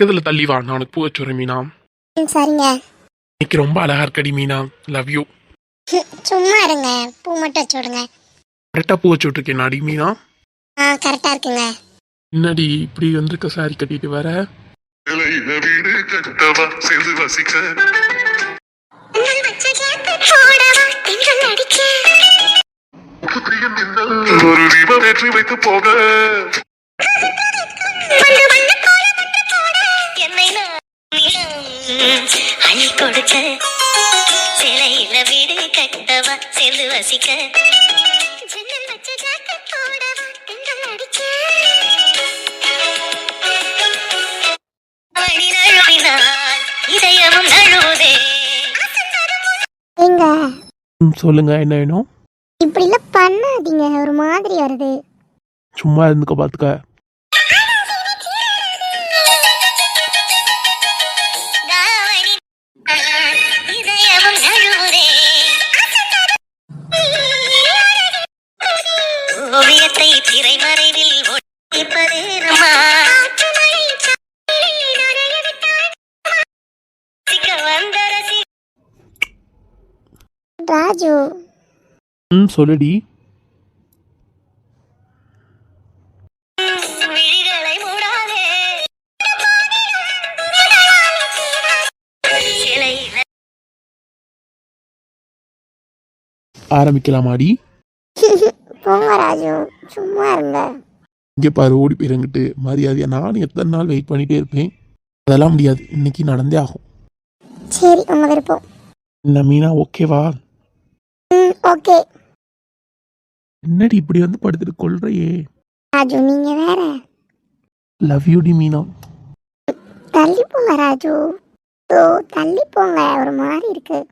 பக்கத்துல தள்ளி வா. நான் உனக்கு பூ வச்சுறேன் மீனா. ம் சரிங்க. இன்னைக்கு ரொம்ப அழகா இருக்கடி மீனா. லவ் யூ ஹம், சும்மா இருங்க. பூ மட்டும் வச்சு விடுங்க. கரெக்டா பூ வச்சு விட்டுருக்கேன் நாடி மீனா. ஆ கரெக்டாக இருக்குங்க. என்னடி இப்படி வந்திருக்க சாரி கட்டிட்டு வர? இலையில வீடு கட்டவா சேர்ந்து வசிக்க. புத்திரியின் மின்னல் ஒரு தீபம் ஏற்றி வைத்து போக. அள்ளி கொடுக்க. சிலையில வீடு கட்டவா சேர்ந்து வசிக்க. ஜன்னல் வச்ச ஜாக்கெட் போடவா தென்றல் அடிக்க. மணி நழுவினால் இதயமும் நழுவுதே. ஏங்க. ம், சொல்லுங்க என்ன வேணும்? இப்படிலாம் பண்ணாதீங்க ஒரு மாதிரி வருது. சும்மா இருந்துக்க பாத்துக்க. ராஜு ம் சொல்லுடி. ஆரம்பிக்கலாமாடி? போங்க ராஜு சும்மா இருங்க. இங்கே பாரு ஓடி போயிருங்கிட்டு மரியாதையா நானும் எத்தனை நாள் வெயிட் பண்ணிட்டே இருப்பேன். அதெல்லாம் முடியாது. இன்னைக்கு நடந்தே ஆகும். சரி உங்க விருப்பம் என்ன மீனா ஓகேவா? ம் ஓகே. என்னடி இப்படி வந்து படுத்துட்டு கொள்றையே ராஜு நீங்க வேற. லவ் யூ டி மீனா. தள்ளி போங்க ராஜு. ஓ தள்ளி போங்க ஒரு மாதிரி இருக்கு.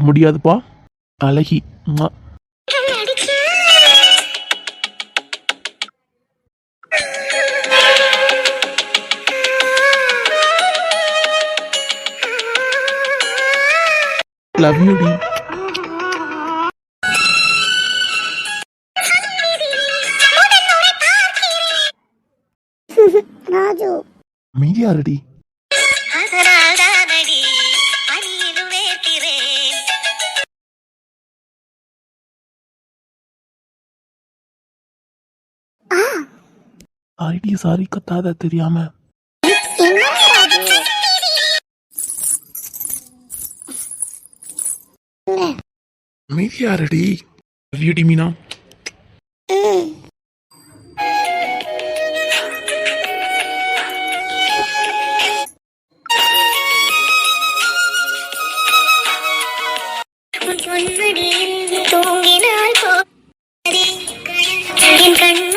முடியாதுப்பா. அழகி ம்மா. லவ் யூ டி. ராஜு. மீதியா ரெடி ஐடி சாரி கத்தாத தெரியாம. என்ன ராஜு? மீதியா ரெடி லவ் யூ டி மீனா உன் பொன்மடியில் தூங்கினால் போதே என்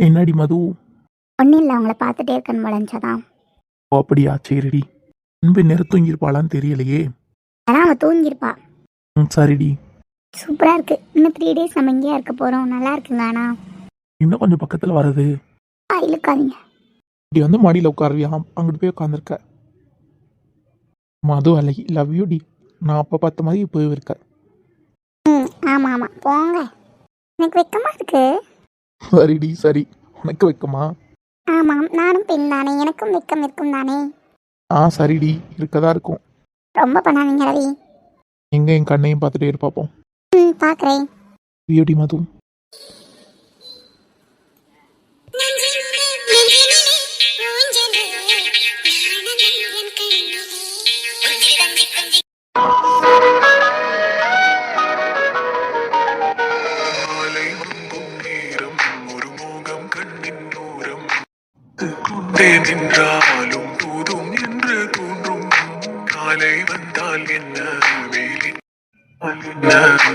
என்னடி மது? ஒன்றும் இல்லை அவங்கள பார்த்துட்டே இருக்கணும் வளைஞ்சதான் ஓ அப்படியா? சரிடி. அன்பு நேரம் தூங்கியிருப்பாளான்னு தெரியலையே. அதான் அவன் தூங்கியிருப்பா. ம் சரிடி. சூப்பராக இருக்கு. இன்னும் த்ரீ டேஸ் நம்ம இங்கேயா இருக்க போகிறோம் நல்லா இருக்குங்க ஆனா. இன்னும் கொஞ்சம் பக்கத்துல வருது ஆ இழுக்காதீங்க. இப்படி வந்து மடியில் உட்காருவியா? அங்கிட்டு போய் உட்காந்துருக்க. மது அழகி லவ் யூ டி. நான் அப்போ பார்த்த மாதிரி இப்போ இருக்க ம் ஆமாம் ஆமாம் போங்க. எனக்கு வெக்கமாக இருக்கு. சரிடி சரி. உனக்கு வைக்கமா? ஆமாம் நானும் பெண் தானே. எனக்கும் வெக்கம் இருக்கும் தானே. ஆ சரிடி. இருக்கதா இருக்கும். ரொம்ப பண்ணாதீங்க ரவி. எங்க என் கண்ணையும் பார்த்துட்டே இருப்பாப்போம் ம் பார்க்குறேன். பியூட்டி மது.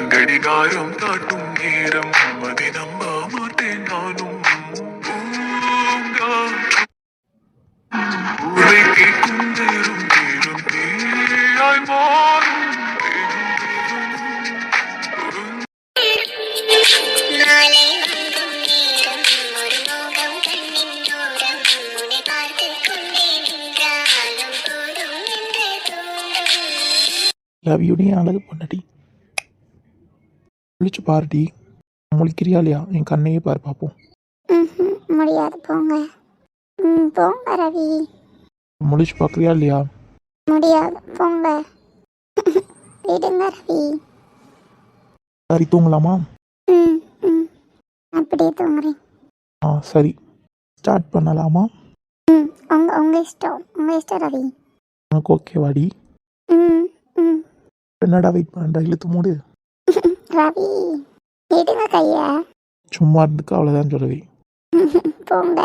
கடிகாரம் காட்டும் நேரம். அதை நம்ப மாட்டேன் நானும். தீயாய் மாறும். தோன்றும் லவ் யூடி அழகு பொண்ணடி முழிச்சு பாருடி. முழிக்கிறியா இல்லையா? என் கண்ணையே பாரு பார்ப்போம் முடியாது போங்க. ம் போங்க ரவி. முழிச்சு பார்க்குறியா இல்லையா? முடியாது போங்க. விடுங்க ரவி. சரி தூங்கலாமா? ம் ம். அப்படியே தூங்குறேன். ஆ சரி. ஸ்டார்ட் பண்ணலாமா? ம் உங்க உங்க இஷ்டம் உங்க இஷ்டம் ரவி. உனக்கு ஓகேவாடி ம் ம். என்னடா வெயிட் பண்ணுற இழுத்து மூடு. ரவி. விடுங்க கைய. சும்மா இருந்துக்கு அவ்வளோதான் சொல்லவே போங்க.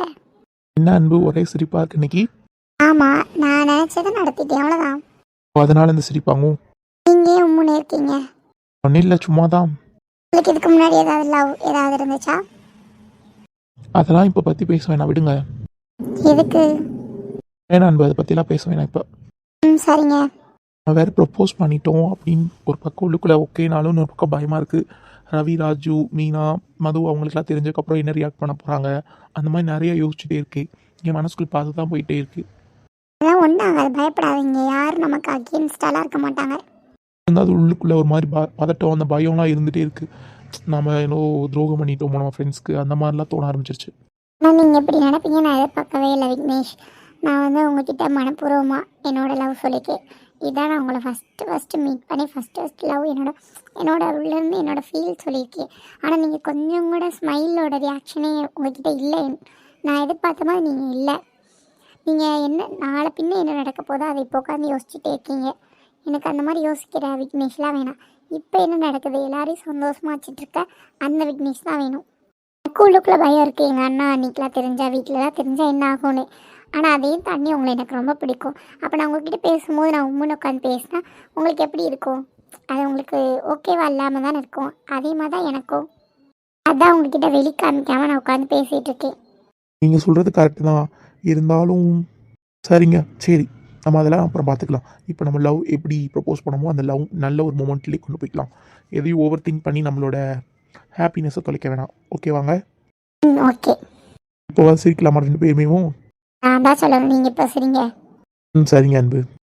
என்ன அன்பு ஒரே சிரிப்பாக இருக்கு இன்னைக்கு? ஆமா நான் நினைச்சதை நடத்திட்டேன் அவ்வளவுதான். அதனால இந்த சிரிப்பாங்கும் நீங்க உம்முன்னு இருக்கீங்க. ஒன்றும் இல்லை சும்மா தான் உங்களுக்கு இதுக்கு முன்னாடி ஏதாவது லவ் ஏதாவது இருந்துச்சா? அதெல்லாம் இப்போ பற்றி பேச வேணாம் விடுங்க. எதுக்கு? வேணாம் அன்பு அதை பற்றிலாம் பேச வேணாம் இப்போ. ம் சரிங்க. நான் வேறு ப்ரப்போஸ் பண்ணிட்டோம் அப்படின்னு ஒரு பக்கம் உள்ளுக்குள்ளே ஓகேனாலும் இன்னொரு பக்கம் பயமாக இருக்குது ரவி ராஜு மீனா மது அவங்களுக்குலாம் தெரிஞ்சதுக்கப்புறம் என்ன ரியாக்ட் பண்ண போகிறாங்க அந்த மாதிரி நிறைய யோசிச்சுட்டே இருக்கு. என் மனசுக்குள்ள பார்த்து தான் போயிட்டே இருக்கு. அதெல்லாம் ஒன்றும் ஆகாது. பயப்படாதீங்க. யாரும் நமக்கு அகேன்ஸ்டாலாம் இருக்க மாட்டாங்க. இருந்தாலும் உள்ளுக்குள்ளே ஒரு மாதிரி ப பதட்டம் அந்த பயம்லாம் இருந்துகிட்டே இருக்குது நம்ம ஏதோ துரோகம் பண்ணிட்டோம் நம்ம ஃப்ரெண்ட்ஸ்க்கு அந்த மாதிரிலாம் தோண ஆரம்பிச்சிருச்சு. ஆனால் நீங்கள் இப்படி நினைப்பீங்க நான் எதிர்பார்க்கவே இல்லை விக்னேஷ். நான் வந்து உங்ககிட்ட மனப்பூர்வமாக என்னோட லவ் சொல்லியிருக்கேன் இதான் நான் உங்களை ஃபஸ்ட்டு ஃபஸ்ட்டு மீட் பண்ணி ஃபஸ்ட்டு ஃபஸ்ட் லவ் என்னோட என்னோட உள்ளேருந்து என்னோடய ஃபீல் சொல்லியிருக்கேன் ஆனால் நீங்கள் கொஞ்சம் கூட ஸ்மைலோட ரியாக்ஷனே உங்ககிட்ட இல்லை. நான் எதிர்பார்த்த மாதிரி நீங்கள் இல்லை. நீங்கள் என்ன நாளை பின்ன என்ன நடக்க போதோ அதை இப்போ உட்காந்து யோசிச்சுட்டே இருக்கீங்க. எனக்கு அந்த மாதிரி யோசிக்கிற விக்னேஷ்லாம் வேணாம். இப்போ என்ன நடக்குது? எல்லாரையும் சந்தோஷமாக வச்சுட்ருக்க அந்த விக்னேஷ் தான் வேணும். ஸ்கூலுக்குள்ளே பயம் இருக்குது எங்கள் அண்ணா அன்றைக்கெலாம் தெரிஞ்சால் வீட்டிலலாம் தெரிஞ்சால் என்ன ஆகும்னு. ஆனால் அதையும் தாண்டி உங்களை எனக்கு ரொம்ப பிடிக்கும். அப்போ நான் உங்ககிட்ட பேசும்போது நான் உண்மைன்னு உட்காந்து பேசினா உங்களுக்கு எப்படி இருக்கும்? அது உங்களுக்கு ஓகேவா இல்லாமல் தானே இருக்கும்? அதே மாதிரி தான் எனக்கும். அதான் உங்ககிட்ட வெளி காமிக்காமல் நான் உட்காந்து பேசிகிட்டு இருக்கேன். நீங்கள் சொல்கிறது கரெக்டு தான். இருந்தாலும் சரிங்க சரி. நம்ம அதெல்லாம் அப்புறம் பார்த்துக்கலாம். இப்போ நம்ம லவ் எப்படி ப்ரப்போஸ் பண்ணமோ அந்த லவ் நல்ல ஒரு மூமெண்ட்லேயே கொண்டு போய்க்கலாம். எதையும் ஓவர் திங்க் பண்ணி நம்மளோட ஹாப்பினஸை தொலைக்க வேணாம். ஓகேவாங்க ஓகே இப்போ சிரிக்கலாமா ரெண்டு பேருமேவும்? நான் தான் சொல்லணும். நீங்கள் பேசுகிறீங்க ம் சரிங்க அன்பு.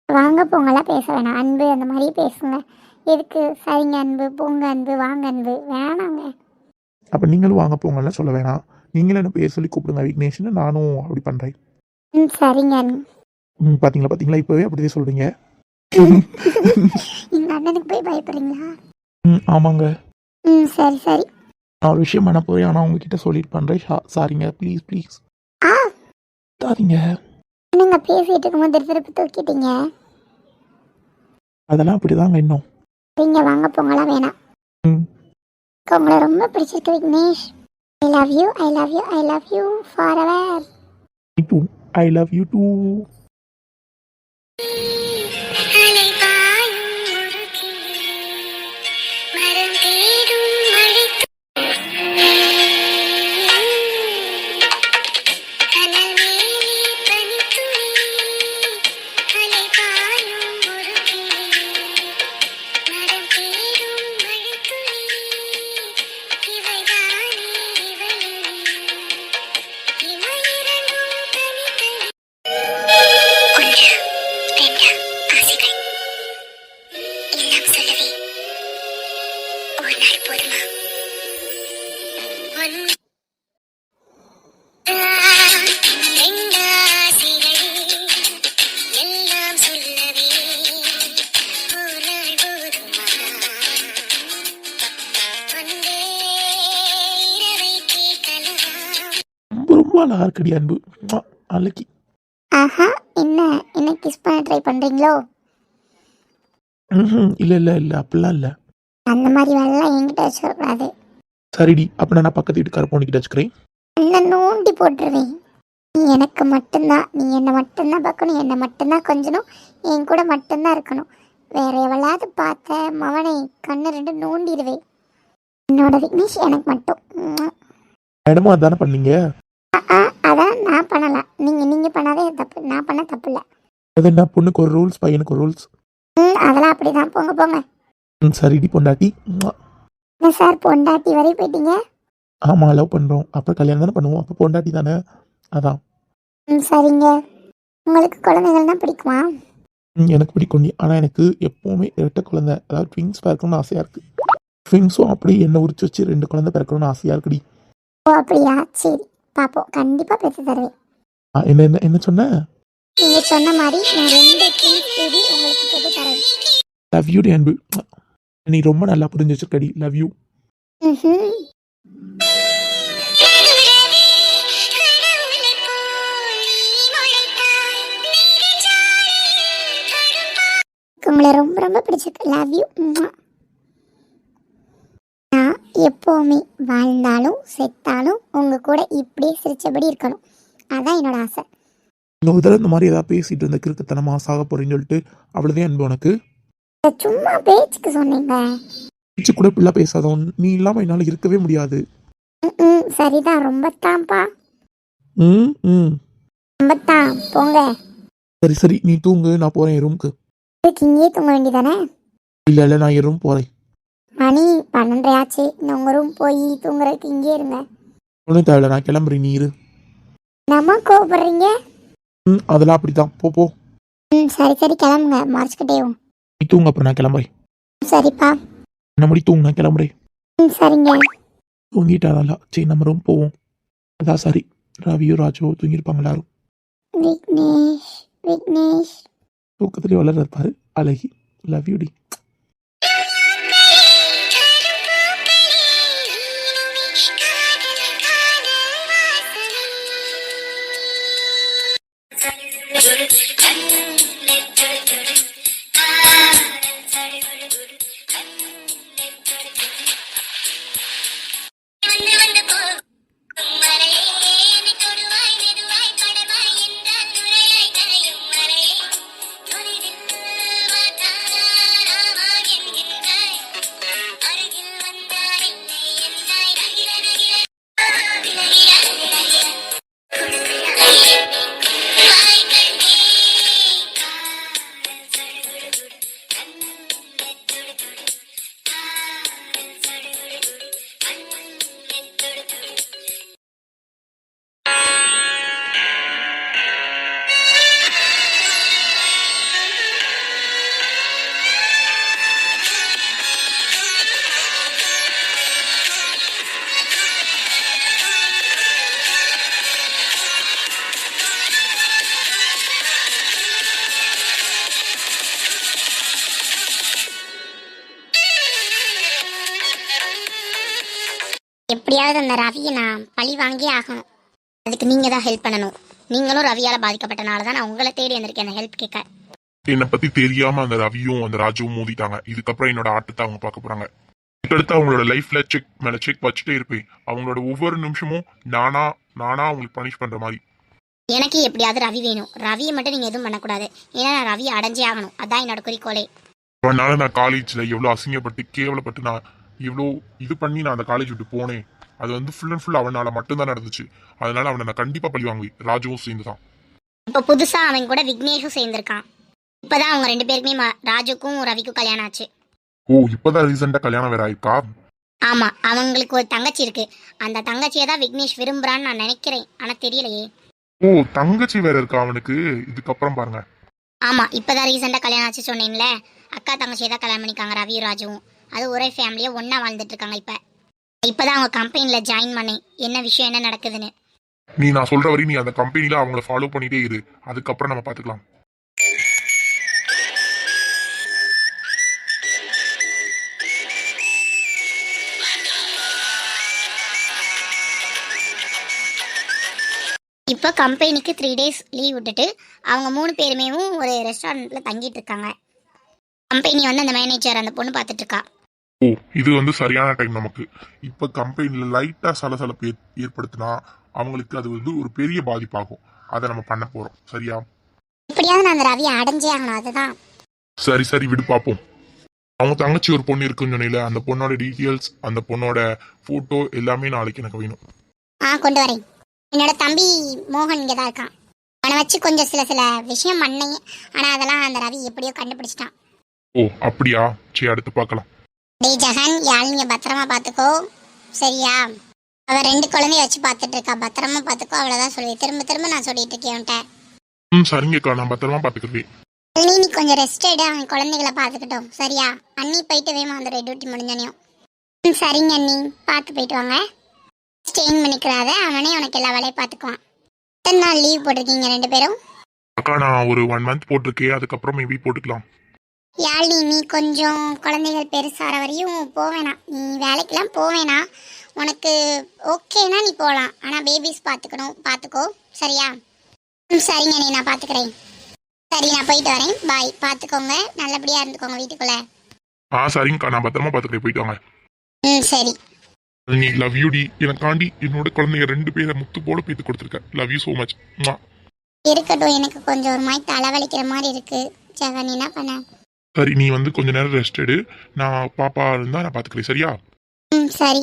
வாங்க போங்கலாம் பேச வேணாம். அன்பு அந்த மாதிரி பேசுங்க. எதுக்கு? சரிங்க அன்பு போங்க அன்பு வாங்க அன்பு. வேணாங்க. அப்போ நீங்களும் வாங்க போங்கலாம் சொல்ல வேணாம். நீங்களும் என்ன பேர் சொல்லி கூப்பிடுங்க விக்னேஷ்னு. நானும் அப்படி பண்ணுறேன் ம் சரிங்க அன்பு ம் பார்த்தீங்களா பார்த்தீங்களா இப்போவே அப்படியே சொல்கிறீங்க எங்கள் அண்ணனுக்கு போய் பயப்படுறீங்களா? ம் ஆமாங்க. ம் சரி சரி. நான் ஒரு விஷயம் பண்ண போகிறேன் ஆனால் உங்ககிட்ட சொல்லிட்டு பண்ணுறேன் சாரிங்க. Please please. சாரிங்க என்னங்க பேசிட்டு இருக்கும்போது திருப்பி திருப்பி தூக்கிட்டீங்க? அதெல்லாம் அப்படிதாங்க இன்னும். சரிங்க வாங்க போங்கலாம் வேணாம். ம். உங்களை ரொம்ப பிடிச்சிருக்கு Vignesh. I love you I love you I love you for ever Me too. I love ரொம்ப அழகா இருக்கடி அன்பு அழகி. ஆஹா என்ன என்ன கிஸ் பண்ண ட்ரை பண்ணுறீங்களோ ம்ஹும். இல்ல இல்ல இல்ல அப்படிலாம் இல்ல. அந்த மாதிரி வேலைலாம் என்கிட்ட வச்சிடக்கூடாது. சரிடி அப்ப நான் பக்கத்து வீட்டுக்கார பொண்ணுக்கிட்ட வச்சுக்கிறேன். என்ன நோண்டி போட்டுருவேன். நீ எனக்கு மட்டும்தான் நீ என்னை மட்டும்தான் பார்க்கணும் என்னை மட்டும்தான் கொஞ்சணும் என் கூட மட்டும்தான் இருக்கணும். வேற எவளாவது பார்த்த மவனை கண்ணு ரெண்டு நோண்டிடுவேன். என்னோட விக்னேஷ் எனக்கு மட்டும். மேடமும் அதானே பண்ணீங்க? நான் பண்ணலாம் நீங்க நீங்க பண்ணாதே தப்பு. நான் பண்ண தப்பு இல்லை அது என்ன? பொண்ணுக்கு ஒரு ரூல்ஸ் பையனுக்கு ஒரு ரூல்ஸ் ம் அதெல்லாம் அப்படிதான். போங்க போங்க. ம் சரிடி பொண்டாட்டி. ம்ம். என்ன சார் பொண்டாட்டி வரை போயிட்டீங்க? ஆமாம் லவ் பண்ணுறோம் அப்புறம் கல்யாணம் தானே பண்ணுவோம். அப்போ பொண்டாட்டி தானே? அதான். ம் சரிங்க. உங்களுக்கு குழந்தைகள்னா பிடிக்குமா? ம், எனக்கு பிடிக்கும். நீ ஆனால் எனக்கு எப்போவுமே இரட்டை குழந்தை. அதாவது ட்விங்ஸ் பிறக்கணும்னு ஆசையாக இருக்குது ட்விங்ஸும் அப்படி என்ன உரிச்சு வச்சு ரெண்டு குழந்தை பிறக்கணும்னு ஆசையாக இருக்குடி. ஓ அப்படியா? சரி. பார்ப்போம் கண்டிப்பாக பெற்று தருவேன். ஆ, என்ன என்ன என்ன சொன்ன? நீங்கள் சொன்ன மாதிரி நான் ரெண்டு கிங்ஸ் தேதி உங்களுக்கு பெற்று தரேன். லவ் யூ அன்பு. நீ ரொம்ப நல்லா புரிஞ்சு வச்சிருக்கடி லவ் யூ ம்ஹும். உங்களை ரொம்ப ரொம்ப பிடிச்சிருக்கு. லவ் யூ எப்போவுமே வாழ்ந்தாலும் செத்தாலும் உங்கள் கூட இப்படியே சிரிச்சபடி இருக்கணும். அதான் என்னோட ஆசை. தடவை இந்த மாதிரி ஏதாவது பேசிட்டு இருந்த கிறுக்குத்தனமா சாக போறேன்னு சொல்லிட்டு அவ்வளோதான் அன்பு உனக்கு. சும்மா பேச்சுக்கு சொன்னீங்க. பிச்சு கூட இப்படிலாம் பேசாதவன். நீ இல்லாமல் என்னால் இருக்கவே முடியாது. ம், ம் சரிதான். ரொம்ப தான்ப்பா. ம் ம். ரொம்ப தான். போங்க. சரி சரி. நீ தூங்கு. நான் போகிறேன் என் ரூமுக்கு இதுக்கு இங்கேயே தூங்க வேண்டியதானே? இல்லை இல்லை. நான் என் ரூம் போகிறேன் மணி பன்னெண்டரை ஆச்சு நான் உங்கள் ரூம் போய் தூங்குறதுக்கு இங்கே இருங்க. ஒன்றும் தேவையில்ல நான் கிளம்புறேன் நீ இரு. நம்ம கோவப்படுறீங்க? ம் அதெல்லாம் அப்படி தான் போ போ. ம் சரி சரி கிளம்புங்க. மறைச்சிக்கிட்டேவும் நீ தூங்க அப்புறம் நான் கிளம்புறேன். சரிப்பா. என்ன முடி தூங்கு நான் கிளம்புறேன். ம் சரிங்க. தூங்கிட்டா நல்லா சரி நம்ம ரூம் போவோம். அதான் சரி. ரவியோ ராஜோ தூங்கியிருப்பாங்க எல்லாரும். விக்னேஷ் விக்னேஷ். தூக்கத்துலேயே வளர்றது பாரு அழகி. லவ் யூ எப்படியாவது அந்த ரவியை நான் பழி வாங்கியே ஆகணும். அதுக்கு நீங்கள் தான் ஹெல்ப் பண்ணணும். நீங்களும் ரவியால் பாதிக்கப்பட்டனால தான் நான் உங்களை தேடி வந்திருக்கேன் அந்த ஹெல்ப் கேட்க என்னை பத்தி தெரியாம அந்த ரவியும் அந்த ராஜுவும் மோதிட்டாங்க இதுக்கப்புறம் என்னோட ஆட்டத்தை அவங்க பார்க்க போறாங்க. இதுக்கடுத்து அவங்களோட லைஃப்ல செக் மேல செக் வச்சுட்டே இருப்பேன். அவங்களோட ஒவ்வொரு நிமிஷமும் நானா நானா அவங்களுக்கு பனிஷ் பண்ற மாதிரி. எனக்கு எப்படியாவது ரவி வேணும். ரவியை மட்டும் நீங்கள் எதுவும் பண்ணக்கூடாது. ஏன்னா நான் ரவியை அடைஞ்சே ஆகணும். அதான் என்னோட குறிக்கோளே. அவனால நான் காலேஜ்ல எவ்வளவு அசிங்கப்பட்டு கேவலப்பட்டு நான் இவ்வளோ இது பண்ணி நான் அந்த காலேஜ் விட்டு போனேன். அது வந்து ஃபுல் அண்ட் ஃபுல் அவனால மட்டும்தான் நடந்துச்சு. அதனால அவனை நான் கண்டிப்பா பழி வாங்குவேன். ராஜுவும் சேர்ந்து தான் இப்போ புதுசாக அவன் கூட விக்னேஷும் சேர்ந்துருக்கான். இப்போதான் அவங்க ரெண்டு பேருக்குமே ராஜுக்கும் ரவிக்கும் கல்யாணம் ஆச்சு. ஓ இப்பதான் ரீசெண்டா கல்யாணம் வேற ஆயிருக்கா? ஆமாம் அவங்களுக்கு ஒரு தங்கச்சி இருக்கு. அந்த தங்கச்சியை தான் விக்னேஷ் விரும்புகிறான்னு நான் நினைக்கிறேன். ஆனால் தெரியலையே. ஓ தங்கச்சி வேற இருக்கா அவனுக்கு? இதுக்கப்புறம் பாருங்க. ஆமாம் இப்போ தான் ரீசெண்டாக கல்யாணம் ஆச்சு சொன்னேன்ல. அக்கா தங்கச்சியை தான் கல்யாணம் பண்ணிக்காங்க ரவியும் ராஜுவும். அது ஒரே ஃபேமிலியாக ஒன்றா வாழ்ந்துட்டு இருக்காங்க இப்போ. இப்போ தான் அவங்க கம்பெனியில் ஜாயின் பண்ணேன். என்ன விஷயம் என்ன நடக்குதுன்னு. நீ நான் சொல்ற வரையும் நீ அந்த கம்பெனில அவங்கள ஃபாலோ பண்ணிட்டே இரு. அதுக்கப்புறம் நம்ம பாத்துக்கலாம். இப்போ கம்பெனிக்கு த்ரீ டேஸ் லீவ் விட்டுட்டு அவங்க மூணு பேருமே ஒரு ரெஸ்டாரண்ட்டில் தங்கிட்டு இருக்காங்க கம்பெனி வந்து அந்த மேனேஜர் அந்த பொண்ணு ஓ இது வந்து சரியான டைம் நமக்கு. இப்ப கம்பெனில லைட்டா சலசலப்பு ஏற்- ஏற்படுத்தினா அவங்களுக்கு அது வந்து ஒரு பெரிய பாதிப்பாகும். அதை நம்ம பண்ண போறோம். சரியா? எப்படியாவது நான் அந்த ரவியை அடைஞ்சே ஆகணும். அதுதான். சரி சரி விடு பார்ப்போம் அவங்க தங்கச்சி ஒரு பொண்ணு இருக்குன்னு சொன்னீல அந்த பொண்ணோட டீட்டெயில்ஸ் அந்த பொண்ணோட போட்டோ எல்லாமே நாளைக்கு எனக்கு வேணும். ஆ கொண்டு வரேன். என்னோட தம்பி மோகன் இங்கே தான் இருக்கான். அவனை வச்சு கொஞ்சம் சில சில விஷயம் பண்ணேன். ஆனால் அதெல்லாம் அந்த ரவி எப்படியோ கண்டுபிடிச்சிட்டான். ஓ அப்படியா? சரி அடுத்து பார்க்கலாம். டேய் ஜெகன் யாழினிய பத்திரமா பார்த்துக்கோ சரியா? அவ ரெண்டு குழந்தைய வச்சு பார்த்துட்டு இருக்கா. பத்திரமா பார்த்துக்கோ அவ்வளோதான் சொல்லி திரும்ப திரும்ப நான் சொல்லிட்டு இருக்கேன் ம் சரிங்கக்கா நான் பத்திரமா பார்த்துக்கிறேன் நீ நீ கொஞ்சம் ரெஸ்ட் எடு அவன் குழந்தைகளை பார்த்துக்கிட்டோம் சரியா? அண்ணி போயிட்டு வேமா வந்துடும் டியூட்டி முடிஞ்சனையும். ம் சரிங்க அண்ணி. பார்த்து போயிட்டு வாங்க. ஸ்டெயின் பண்ணிக்கிறாத அவனே உனக்கு எல்லா வேலையும் பார்த்துக்குவான் எத்தனை நாள் லீவ் போட்டிருக்கீங்க ரெண்டு பேரும்? அக்கா நான் ஒரு ஒன் மந்த் போட்டிருக்கேன். அதுக்கப்புறம் மேபி போட்டுக்கலாம். யாழ்னி நீ கொஞ்சம் குழந்தைகள் பெருசாகிற வரையும் போவேணாம் நீ வேலைக்கெல்லாம் போவேணாம் உனக்கு ஓகேனா நீ போகலாம் ஆனால் பேபிஸ் பார்த்துக்கணும் பார்த்துக்கோ சரியா? ம் சரிங்க நீ நான் பார்த்துக்கிறேன் சரி நான் போயிட்டு வரேன். பாய் பார்த்துக்கோங்க நல்லபடியாக இருந்துக்கோங்க வீட்டுக்குள்ளே. ஆ சரிங்கக்கா. நான் பத்திரமா பார்த்துக்கிறேன் போயிட்டு வாங்க. ம் சரி. நீ லவ் யூ டி. எனக்காண்டி என்னோட குழந்தைங்க ரெண்டு பேரை முத்து போல பேத்து கொடுத்துருக்க. லவ் யூ ஸோ மச் இருக்கட்டும். எனக்கு கொஞ்சம் ஒரு மாதிரி தலைவலிக்கிற மாதிரி இருக்கு. ஜெகன் என்ன பண்ண? சரி நீ வந்து கொஞ்ச நேரம் ரெஸ்ட் எடு. நான் பாப்பா இருந்தா நான் பார்த்துக்கிறேன் சரியா? ம் சரி.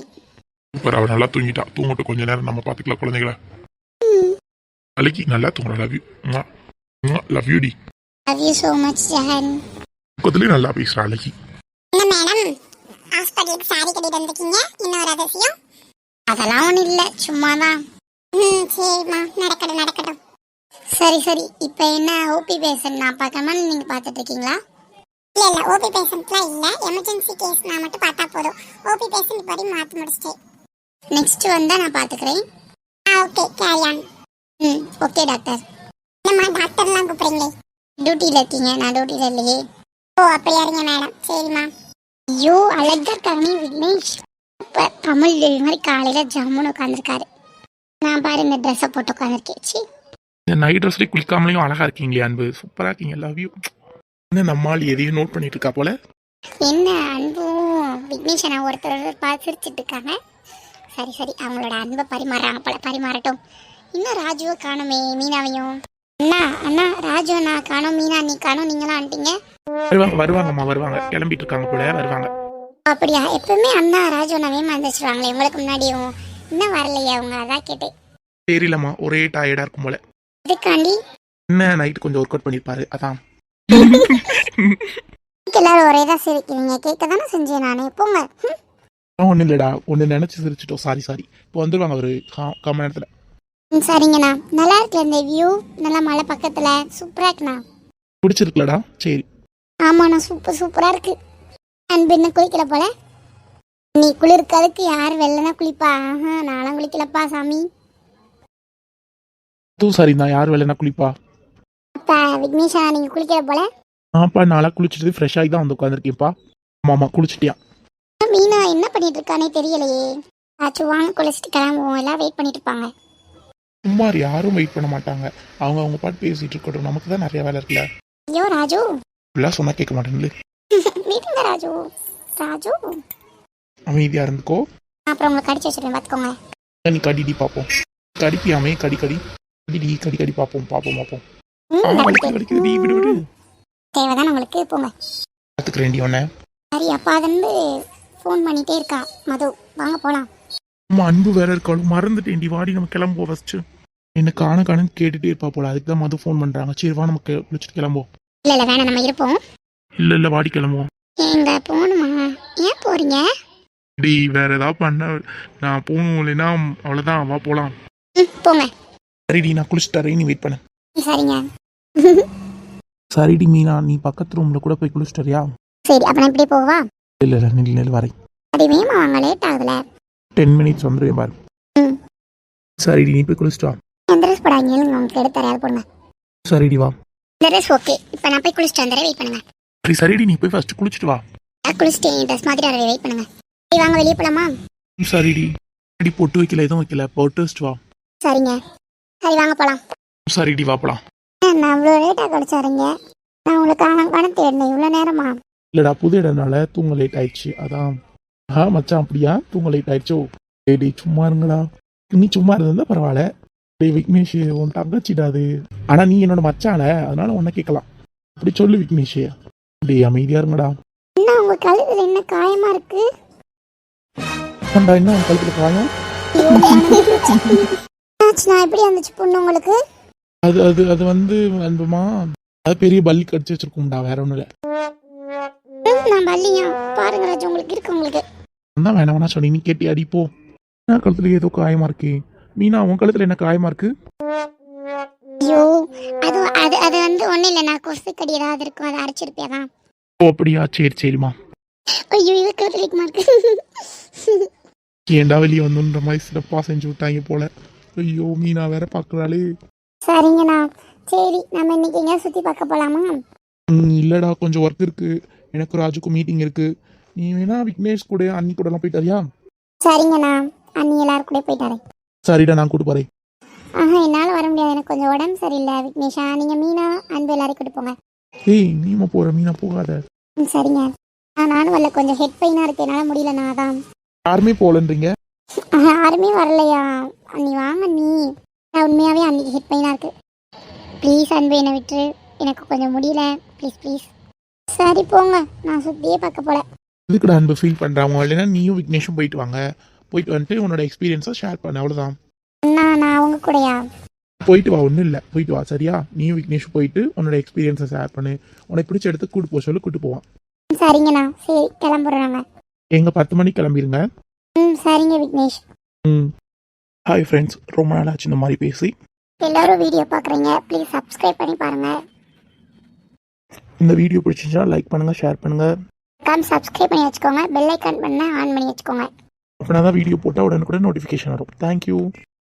சூப்பர் அவள் நல்லா தூங்கிட்டா. தூங்கட்டும் கொஞ்ச நேரம் நம்ம பார்த்துக்கலாம் குழந்தைங்கள அழகி நல்லா தூங்குறா love you love you D. Love you so much Jagan. பக்கத்துலேயே நல்லா பேசுறா அழகி. என்ன மேடம் ஹாஸ்பிட்டலுக்கு சாரி கட்டிட்டு வந்திருக்கீங்க? இன்னொரு அதிசயம் அதெல்லாம் ஒன்றும் இல்லை சும்மா தான் ம் சரிம்மா நடக்கட்டும் நடக்கட்டும். சரி சரி இப்போ என்ன ஓபி பேஷண்ட் நான் பார்க்கணுமா நீங்கள் பார்த்துட்டு இருக்கீங்களா? இல்லை இல்லை ஓபி பேஷண்ட்லாம் இல்லை. எமர்ஜென்சி கேஸ் நான் மட்டும் பார்த்தா போதும். ஓபி பேஷண்ட் வரையும் மாற்றி முடிச்சிட்டேன். நெக்ஸ்ட் வந்தால் நான் பார்த்துக்கிறேன் ஆ ஓகே கேரியான் ம் ஓகே டாக்டர் என்னம்மா டாக்டர்லாம் கூப்பிட்றீங்களே? டியூட்டியில் இருக்கீங்க நான் டியூட்டியில் இல்லையே. ஓ அப்படியா இருங்க மேடம் சரிம்மா. ஐயோ அழகா இருக்காங்க விக்னேஷ். இப்போ தமிழ் இது மாதிரி காலையில் ஜம்முன்னு உட்காந்துருக்காரு நான் பாரு இந்த ட்ரெஸ்ஸை போட்டு உட்காந்துருக்கேன் சி இந்த நைட் ட்ரெஸ்லேயே குளிக்காமலையும் அழகா இருக்கீங்களே அன்பு. சூப்பராக இருக்கீங்க லவ் யூ என்ன நம்மால் எதையும் நோட் பண்ணிட்டு இருக்கா போல? என்ன அன்பும் விக்னேஷை நான் ஒருத்தர் பார்த்து சிரிச்சிட்டு இருக்காங்க. சரி சரி அவங்களோட அன்பை பரிமாறாங்க போல பரிமாறட்டும். இன்னும் ராஜுவை காணுமே மீனாவையும். அண்ணா அண்ணா ராஜு அண்ணா காணோம் மீனா நீ காணோம் நீங்களாம் வந்துட்டீங்க. வருவாங்க வருவாங்கம்மா வருவாங்க. கிளம்பிட்டு இருக்காங்க போல வருவாங்க. அப்படியா? எப்பவுமே அண்ணா ராஜு அண்ணாவே மந்திச்சிருவாங்களே உங்களுக்கு முன்னாடியும். இன்னும் வரலையே அவங்க அதான் கேட்டேன். தெரியலம்மா ஒரே டயர்டாக இருக்கும் போல. இதுக்காண்டி என்ன நைட்டு கொஞ்சம் ஒர்க் அவுட் பண்ணியிருப்பாரு அதான். எல்லாரும் ஒரே தான் சிரிக்கிறீங்க. கேட்க தானே செஞ்சேன் நானே. போங்க. ஒன்றும் இல்லைடா. ஒன்று நினச்சி சிரிச்சிட்டோம். சாரி சாரி இப்போ வந்துருவாங்க ஒரு கா காம நேரத்தில். ம், சரிங்கண்ணா. நல்லா இருக்குல்ல இந்த வியூ நல்லா மலை பக்கத்துல. சூப்பரா இருக்குண்ணா. பிடிச்சிருக்குலடா சரி. ஆமாண்ணா சூப்பர் சூப்பரா இருக்கு. அன்பு என்ன குளிக்கல போல? நீ குளிர்க்கதுக்கு யார் வெள்ளனா குளிப்பா? ஆஹா நானும் குளிக்கலப்பா சாமி. அதுவும் சரி தான் யார் வேலைனா குளிப்பா? விக்னேஷா நீங்க குளிக்கல போல? ஆப்பா நாளாக குளிச்சுட்டு ஃப்ரெஷ் ஆகி தான் வந்து உட்காந்துருக்கேன்ப்பா ஆமாம் குளிச்சிட்டியா? மீனா என்ன பண்ணிட்டு இருக்கானே தெரியலையே. ஆச்சும் வாங்க குளிச்சுட்டு கிளம்புவோம். எல்லாம் வெயிட் பண்ணிட்டு இருப்பாங்க சும்மா யாரும் வெயிட் பண்ண மாட்டாங்க. அவங்க அவங்க பாட்டு பேசிட்டு இருக்கட்டும். நமக்கு தான் நிறைய வேலை இருக்குல்ல. ஐயோ ராஜு. இப்படிலாம் சொன்னா கேட்க மாட்டேன்ல. வீட்டுங்க ராஜு. ராஜு. அமைதியா இருந்துக்கோ. அப்புறம் உங்களை கடிச்சு வச்சிருக்கேன் பார்த்துக்கோங்க. நீ கடிடி பார்ப்போம். கடிப்பியாமே கடி கடி. கடிடி கடி கடி பார்ப்போம் பார்ப்போம் பார்ப்போம். வலிக்குது விடு விடு. தேவைதான் உங்களுக்கு போங்க. பார்த்துக்கிறேன்டி உன்னை. சரி அப்பா வந்து ஃபோன் பண்ணிட்டே இருக்கா. மது வாங்க போலாம். அம்மா அன்பு வேற இருக்காலும் மறந்துட்டேன்டி வாடி நம்ம கிளம்புவோம் ஃபர்ஸ்ட் என்ன காண காணன்னு கேட்டுட்டே இருப்பா போல. அதுக்கு தான் மது ஃபோன் பண்றாங்க. சரி வா குளிச்சுட்டு கிளம்புவோம். இல்ல இல்ல வேணாம் நம்ம இருப்போம். இல்ல இல்ல வாடி கிளம்புவோம். ஏங்க போகணுமா? ஏன் போறீங்க? டி வேற ஏதாவது பண்ண நான் போகணும் இல்லைன்னா அவ்வளோதான் வா போலாம். ம், போங்க. சரிடி நான் குளிச்சுட்டு வரேன். நீ வெயிட் பண்ணு. சரிங்க. சரிடி மீனா நீ பக்கத்து ரூம்ல கூட போய் குளிச்சுட்டு வரியா சரி அப்ப நான் இப்படியே போகவா இல்ல இல்ல நில் நில் வரேன். அப்படி வேமா வாங்க லேட் ஆகுதுல. டென் மினிட்ஸ் வந்துடுவேன் பாரு. ம். சரிடி நீ போய் குளிச்சுட்டு வா. எந்த ட்ரெஸ் போடாங்க உங்களுக்கு எடுத்து தரையாவது போடுங்க. சரிடி வா. இந்த ட்ரெஸ் ஓகே இப்போ நான் போய் குளிச்சுட்டு வந்துடுறேன் வெயிட் பண்ணுங்க. சரி சரிடி நீ போய் ஃபர்ஸ்ட் குளிச்சுட்டு வா. நான் குளிச்சுட்டு ட்ரெஸ் மாதிரி வரவே வெயிட் பண்ணுங்க. சரி வாங்க வெளியே போலாமா? ம், சரிடி. அடி பொட்டு வைக்கல எதுவும் வைக்கல பொட்டு வச்சுட்டு வா. சரிங்க. சரி வாங்க போலாம். சரிடி வா போலாம். நான் அவ்வளோ லேட்டாக குளிச்சாருங்க நான் உங்களுக்கு காண காண தேடினேன். இவ்வளோ நேரமா? இல்லடா புது இடம்னால தூங்க லேட் ஆயிடுச்சு. அதான். ஆ மச்சான் அப்படியா? தூங்க லேட் ஆயிடுச்சோ? டேய் சும்மா இருங்கடா. நீ சும்மா இருந்தா பரவாயில்ல. டேய் விக்னேஷ் உன் தங்கச்சிடா அது. ஆனா நீ என்னோட மச்சான அதனால உன்னை கேட்கலாம். அப்படி சொல்லு விக்னேஷ். டேய் அமைதியாக இருங்கடா. என்ன உங்க கழுத்துல என்ன காயமா இருக்கு? என்ன கழுத்தில் காயம்? என்னாச்சுண்ணா எப்படி இருந்துச்சு பொண்ணு உங்களுக்கு? அது அது அது வந்து அன்புமா? அது பெரிய பல்லி கடிச்சு வச்சிருக்கும்டா வேற ஒன்றும் இல்லை. நான் பல்லியா? பாருங்க ராஜு உங்களுக்கு இருக்கு உங்களுக்கு. தான் வேணாம் வேணா சொல்லி நீ கேட்டி அடிப்போ என்ன கழுத்துல ஏதோ காயமா இருக்கே? மீனா உன் கழுத்துல என்ன காயமா இருக்கு? ஐயோ அது அது அது வந்து ஒன்றும் இல்லை நான் கொசு கடி ஏதாவது இருக்கும் அதை அரைச்சிருப்பியா தான் ஓ அப்படியா? சரி சரிம்மா. ஐயோ இது கருத்துலிக்குமா இருக்கு? ஏன்டா வெளியே வந்துன்ற மாதிரி சிறப்பாக செஞ்சு விட்டாங்க போல. ஐயோ மீனா வேற பார்க்குறாளே சரிங்கண்ணா சரி நம்ம இன்னைக்கு எங்கேயா சுற்றி பார்க்க போகலாமா ம் இல்லைடா கொஞ்சம் ஒர்க் இருக்கு. எனக்கு ராஜுக்கும் மீட்டிங் இருக்கு. நீ வேணா விக்னேஷ் கூட அண்ணி கூடலாம் போயிட்டு வரியா? சரிங்கண்ணா அண்ணி. எல்லாரும் கூட போயிட்டாரு சரிடா நான் கூட்டு போறேன். ஆஹா என்னால் வர முடியாது. எனக்கு கொஞ்சம் உடம்பு சரியில்லை விக்னேஷா. நீங்கள் மீனா அன்பு எல்லாரையும் கூட்டு போங்க. ஏய் நீமா போற? மீனா போகாத. ம் சரிங்க. ஆ நானும் வரல. கொஞ்சம் ஹெட் பெயினாக இருக்கு. என்னால் முடியல நான் அதான். யாருமே போகலன்றீங்க ஆஹா, யாருமே வரலையா? நீ வாங்க நீ நான் உண்மையாகவே அன்னைக்கு ஹெட் பெயினாக இருக்கு. ப்ளீஸ் அன்பு என்னை விட்டு எனக்கு கொஞ்சம் முடியல. ப்ளீஸ் ப்ளீஸ் சரி போங்க. நான் சுற்றியே பார்க்க போல. இதுக்குடா அன்பு ஃபீல் பண்றாங்க இல்லைன்னா நீயும் விக்னேஷும் போயிட்டு வாங்க. போயிட்டு வந்துட்டு உன்னோட எக்ஸ்பீரியன்ஸை ஷேர் பண்ண. அவ்வளோதான் அண்ணா நான் அவங்க கூடயா? போயிட்டு வா. ஒன்றும் இல்லை. போயிட்டு வா. சரியா? நீயும் விக்னேஷ் போயிட்டு உன்னோட எக்ஸ்பீரியன்ஸை ஷேர் பண்ணு. உனக்கு பிடிச்ச இடத்துக்கு கூட்டு போக சொல்லி. கூட்டு போவான். சரிங்கண்ணா. சரி கிளம்புறோம் நாங்கள் எங்க பத்து மணிக்கு கிளம்பிருங்க. ம் சரிங்க விக்னேஷ். ம். ஹாய் ஃப்ரெண்ட்ஸ் ரொம்ப நாள் ஆச்சு இந்த மாதிரி பேசி. எல்லாரும் வீடியோ பார்க்குறீங்க ப்ளீஸ் சப்ஸ்கிரைப் பண்ணி பாருங்கள் இந்த வீடியோ பிடிச்சிருந்துச்சா லைக் பண்ணுங்க ஷேர் பண்ணுங்க. கம் சப்ஸ்கிரைப் பண்ணி வச்சுக்கோங்க பெல் ஐக்கான் பண்ண ஆன் பண்ணி வச்சுக்கோங்க. அப்படின்னா தான் வீடியோ போட்டால் உடனுக்குடன் நோட்டிஃபிகேஷன் வரும். தேங்க்யூ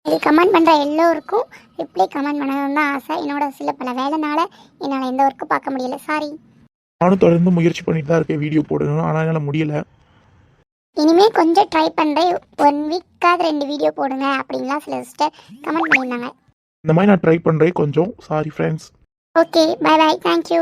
இது கமெண்ட் பண்ணுற எல்லோருக்கும் ரிப்ளை கமெண்ட் பண்ணணும்னு தான் ஆசை. என்னோட சில பல வேலைனால என்னால் எந்த ஒர்க்கும் பார்க்க முடியல. சாரி நானும் தொடர்ந்து முயற்சி பண்ணிட்டு தான் இருக்கேன் வீடியோ போடணும் ஆனால் என்னால் முடியல. இனிமேல் கொஞ்சம் ட்ரை பண்ணுறேன் ஒன் வீக்காவது ரெண்டு வீடியோ போடுங்க அப்படின்லாம் சில சிஸ்டர் கமெண்ட் பண்ணியிருந்தாங்க. இந்த மாதிரி நான் ட்ரை பண்ணுறேன் கொஞ்சம். Sorry friends okay bye bye thank you